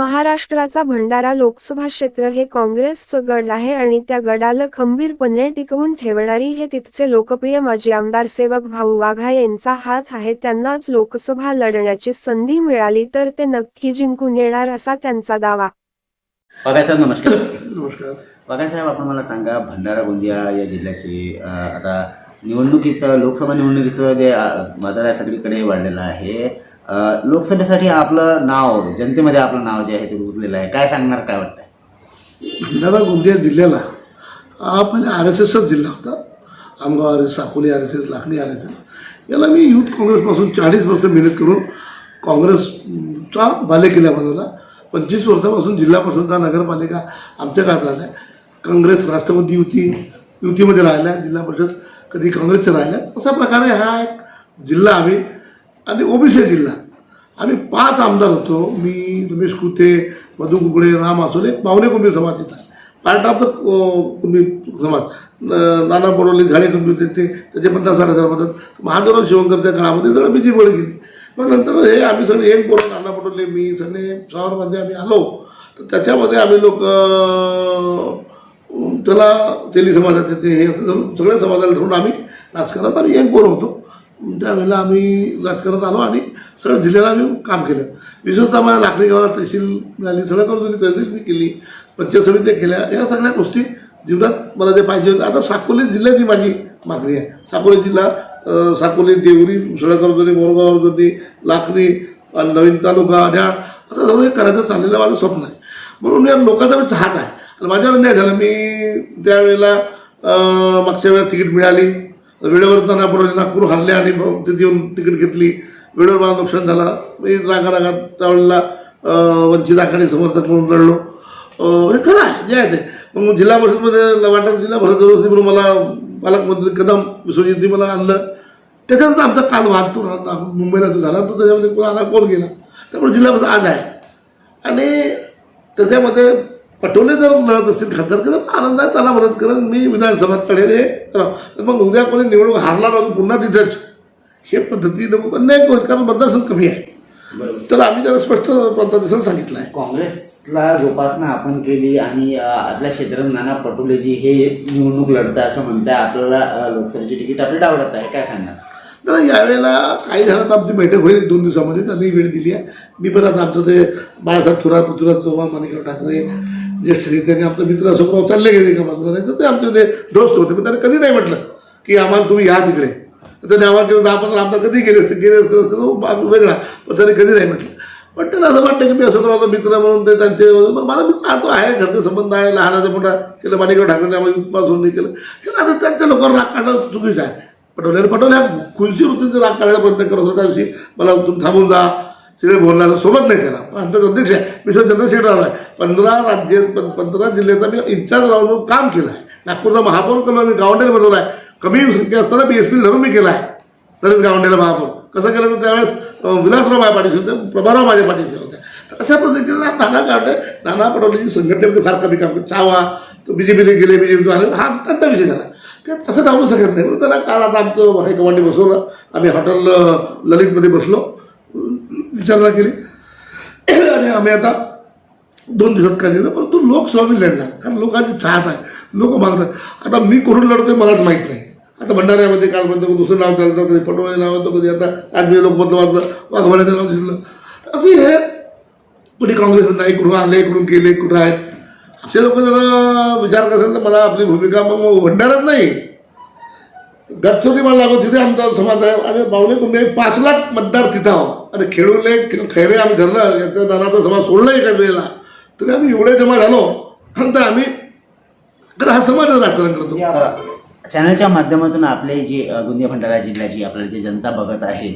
महाराष्ट्राचा भंडारा लोकसभा क्षेत्र हे काँग्रेसचं गड आहे आणि त्या गडाला खंबीरपणे टिकवून ठेवणारी हे तिथचे लोकप्रिय माजी आमदार सेवक भाऊ वाघा यांचा हात आहे. त्यांनाच लोकसभा लढण्याची संधी मिळाली तर ते नक्की जिंकून येणार असा त्यांचा दावा. साहेब नमस्कार. नमस्कार. साहेब आपण मला सांगा भंडारा गोंदिया या जिल्ह्याची अ, आता निवडणुकीचं लोकसभा निवडणुकीचं जे वादळ आहे सगळीकडे वाढलेलं आहे. लोकसभेसाठी आपलं नाव जनतेमध्ये आपलं नाव जे आहे ते रुजलेलं आहे. काय सांगणार काय वाटतं भंडारा गोंदिया जिल्ह्याला हा आर एस एसचाच जिल्हा होता. Amgaon R S Sakoli R S S Lakhani R S S याला मी युथ काँग्रेसपासून चाळीस वर्ष मेहनत करून काँग्रेसचा बालेकिल्ला बनवला. पंचवीस वर्षापासून जिल्हा परिषदा नगरपालिका आमच्या काळात राहिल्या. काँग्रेस राष्ट्रवादी युती युतीमध्ये राहिल्या. जिल्हा परिषद कधी काँग्रेसच्या राहिल्या अशा प्रकारे हा एक जिल्हा आम्ही आणि ओबीसी जिल्हा. आम्ही पाच आमदार होतो. मी रमेश कुते मधु कुकडे राम आसोले पावणे कुंभी समाज येतात. पार्ट ऑफ द कुंभी समाज. नाना पडोले झाडे कुंभी होते ते त्याचे पन्नास साठ हजार मदत. महादेवराव शिवंकरच्या काळामध्ये सगळं बीजी बळ गेली. पण नंतर हे आम्ही सगळे एक बोलून नाना पटोले मी सगळे शहरमध्ये आम्ही आलो. तर त्याच्यामध्ये आम्ही लोक त्याला तेली समाजाचे ते हे असं धरून सगळ्या समाजाला धरून आम्ही राजकारणात आम्ही एक बोर होतो. त्यावेळेला आम्ही राजकारणात आलो आणि सगळं जिल्ह्याला आम्ही काम केलं. विशेषतः मला लाकडी गावाला तहसील मिळाली सगळं करून तहसील मी केली पंचायत समित्या केल्या या सगळ्या गोष्टी जीवनात मला जे पाहिजे होतं. आता साकोली जिल्ह्याची माझी मागणी आहे. साकोली जिल्हा साकोली देवरी जुनी मोरगाव लाखणी आणि नवीन तालुका अड्याळ असं सर्व हे करायचं चाललेलं माझं स्वप्न आहे. म्हणून या लोकांचा मी हात आहे. आणि माझ्यावर न्याय झाला. मी त्यावेळेला मागच्या वेळेला तिकीट मिळाली. वेळेवर त्यांना पुढे नागपूर हल्ले आणि मग येऊन तिकीट घेतली. वेळेवर मला नुकसान झालं. मी रागा रागात त्यावेळेला वंचित आखाडे समर्थक म्हणून लढलो. हे खरं आहे जे आहे ते. मग जिल्हा परिषदमध्ये वाटत जिल्हा परिषद व्यवस्थित म्हणून मला पालकमंत्री कदम विश्वजितनी मला आणलं. त्याच्यात आमचा काल वाहतूक मुंबईला जो झाला तो त्याच्यामध्ये कोण आला कोण गेला? त्यामुळे जिल्हा परिषद आज आहे. आणि त्याच्यामध्ये पटोले जर लढत असतील खासदार तर आनंद आहे त्याला मदत करेन मी विधानसभेत लढेल हे करा मग उद्या कोणी निवडणूक हारला राहून पुन्हा तिथेच. हे पद्धती नको पण नाही कारण मतदारसंघ कमी आहे. तर आम्ही त्याला स्पष्ट प्रदेशाला सांगितलं आहे. काँग्रेसला जोपासना आपण केली आणि आपल्या क्षेत्रात नाना पटोलेजी हे निवडणूक लढतं असं म्हणताय. आपल्याला लोकसभेची तिकीट आपली डावडत आहे. काय सांगणार? तर यावेळेला काही झालं तर आमची बैठक होईल दोन दिवसामध्ये. त्यांनी वेळ दिली आहे. मी पण आता आमचं ते बाळासाहेब थोरात पृथ्वीराज चव्हाण माणिकराव ठाकरे ज्येष्ठ त्यांनी आपला मित्र असं चालले गेले का बाजूला नाही तर ते आमचे ते दोस्त होते. पण त्याने कधी नाही म्हटलं की आम्हाला तुम्ही या तिकडे. तर त्यांनी आम्हाला केलं दहा पंधरा आमदार कधी गेले असते? गेले असते असते तो बाजू वेगळा. पण त्यांनी कधी नाही म्हटलं. पण त्यांना असं वाटतं की मी अशोकरावचा मित्र म्हणून ते त्यांचे पण माझा मित्र तो आहे. घरचे संबंध आहे. लहानाचा मोठा केलं. माणिकराव ठाकरेने आम्हाला उत्पासून नाही केलं. हे आता त्यांच्या लोकांना राग काढणं चुकीचं आहे. पटवले. पटवल्या खुर्ची होती राग काढायचा प्रयत्न करत होता त्या दिवशी. मला तुम्ही थांबून जा. सिरे भोरला सोबत नाही केला पण आमचा अध्यक्ष आहे मिस्टर चंद्रशेखर राव आहे. पंधरा राज्य पंधरा जिल्ह्याचा मी इन्चार्ज राहून काम केलं आहे नागपूरचा महापौर केलं मी गावंडेला बनवला आहे. कमी संख्या असताना बी एस पी धरून मी केला आहे. तरीच गावंडेला महापौर. कसं केलं तर त्यावेळेस विलासराव माझ्या पाठीशी होते प्रभाराव माझ्या पाठीशी होते. तर अशा पद्धतीने नाना गावडे नाना पटोलेची संघटनेमध्ये फार कमी काम करतो चावा तो बी जे पीने गेले बी जे पी आले हा त्यांचा विषय झाला. ते असं थांबू शकत नाही. म्हणून त्याला काल आता आमचं हायकमांडने बसवलं. आम्ही हॉटेल ललितमध्ये बसलो. विचारणा केली. आणि आम्ही आता दोन दिवसात काय दिलं परंतु लोकसभा लढणार. कारण लोकांची चाहत आहे. लोक मागतात. आता मी कुठून लढतोय मलाच माहीत नाही. आता भंडाऱ्यामध्ये काल म्हणतो दुसरं नाव चालतं कधी पटोळे नाव होतं कधी आता आठवी लोकमतलं वाचलं वाघवाड्याचं नाव दिसलं. असं हे कुणी काँग्रेस नाही कुठून आले कुठून केले कुठं आहेत. असे लोक जरा विचार करतात तर मला आपली भूमिका मग भंडारात नाही. गडचिरोली मला लागत तिथे आमचा समाज आहे आणि बावणे कुंभे आम्ही पाच लाख मतदार तिथं आहोत. आणि खेळूले खैरे आम्ही धरलं याचा नानाचा समाज सोडला एकाच वेळेला. तरी आम्ही एवढे जमा झालो तर आम्ही तर हा समाज राजकारण करतो. चॅनलच्या माध्यमातून आपले जे गोंदिया भंडारा जिल्ह्याची आपल्याला जी जनता बघत आहे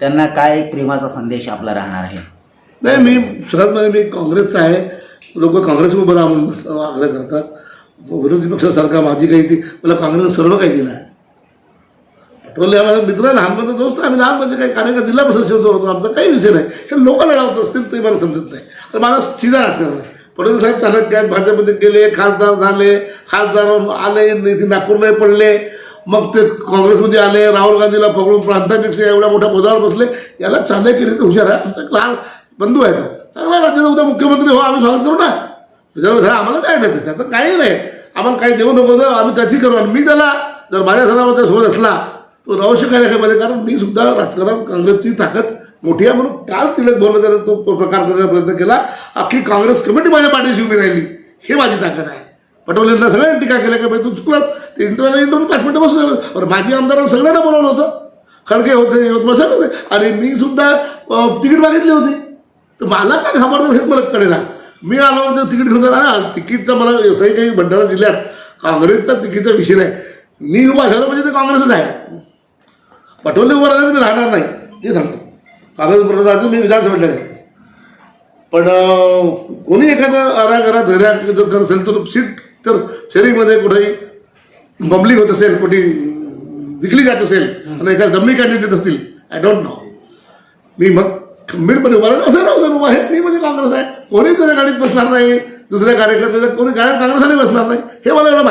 त्यांना काय एक प्रेमाचा संदेश आपला राहणार आहे? नाही मी सर्वात मध्ये मी काँग्रेसचा आहे. लोक काँग्रेस उभं राहा म्हणून आग्रह करतात. विरोधी पक्षासारखा माझी काही ती मला काँग्रेसनं सर्व काही दिलं आहे. बोलले माझा मित्र आहे, दोस्त आम्ही लहानपणाचे काही कार्यक्रम जिल्हा परिषद होतो. आमचा काही विषय नाही. हे लोक लढावत असतील ते मला समजत नाही. तर माझा सीधा राजकारण आहे. साहेब चालत भाजपमध्ये गेले खासदार झाले खासदार आले इथे नागपूरला पडले. मग ते काँग्रेसमध्ये आले राहुल गांधीला पकडून प्रांताध्यक्ष एवढ्या मोठ्या पदावर बसले. याला चालक केले तर हुशार आहे. आमचा एक लहान बंधू आहे तो. चांगला राज्याचा उद्या मुख्यमंत्री हो आम्ही स्वागत करू ना. त्याच्यावर झालं आम्हाला काय द्यायचं? त्याचं काही नाही. आम्हाला काही देऊ नको तर आम्ही त्याची करू. आणि मी त्याला जर माझ्या सणामध्ये सोबत असला तो अवश्य काय पाहिजे कारण मी सुद्धा राजकारणात काँग्रेसची ताकद मोठी आहे म्हणून काल तिलक बोलण्याचा तो प्रकार करण्याचा प्रयत्न केला. अख्खी काँग्रेस कमिटी माझ्या पाठीशी उभी राहिली. हे माझी ताकद आहे. पटोलेंना सगळ्यांनी टीका केल्या का बाई तू चुकलास? ते इंटरव्ह्यूला इंटरव्ह्यू पाच मिनिटं बसून बरं माझी आमदारांना सगळ्यांना बोलवलं होतं. खडके होते यवतमाळ सगळे होते. आणि मी सुद्धा तिकीट मागितली होती. तर मला काय खबर हेच मला कळेला मी आलो म्हणजे तिकीट घेऊन जाणार हा, तिकीटचा मला सही काही भंडारा जिल्ह्यात काँग्रेसचा तिकीटचा विषय नाही. मी उभा झालो म्हणजे ते काँग्रेसच आहे. पटोले उभं राहिले तर मी राहणार नाही. हे सांगतो. कागदपत्र राहतो मी विधानसभेतला नाही. पण कोणी एखादं आराघरा धैर्या जर करत असेल तर सीट तर शेअरिंगमध्ये कुठेही बबलिंग होत असेल कुठे विकली जात असेल आणि एखादं डम्मी कॅन्डिडेट असतील आय डोंट नो मी मग खंबीरपणे उभा असं राहू दे बाबा मी म्हणजे काँग्रेस आहे. कोणी तुझ्या गाडीत बसणार नाही. दुसऱ्या कार्यकर्त्याच्या कोणी गाड्यात काँग्रेसवाले बसणार नाही. हे मला एवढं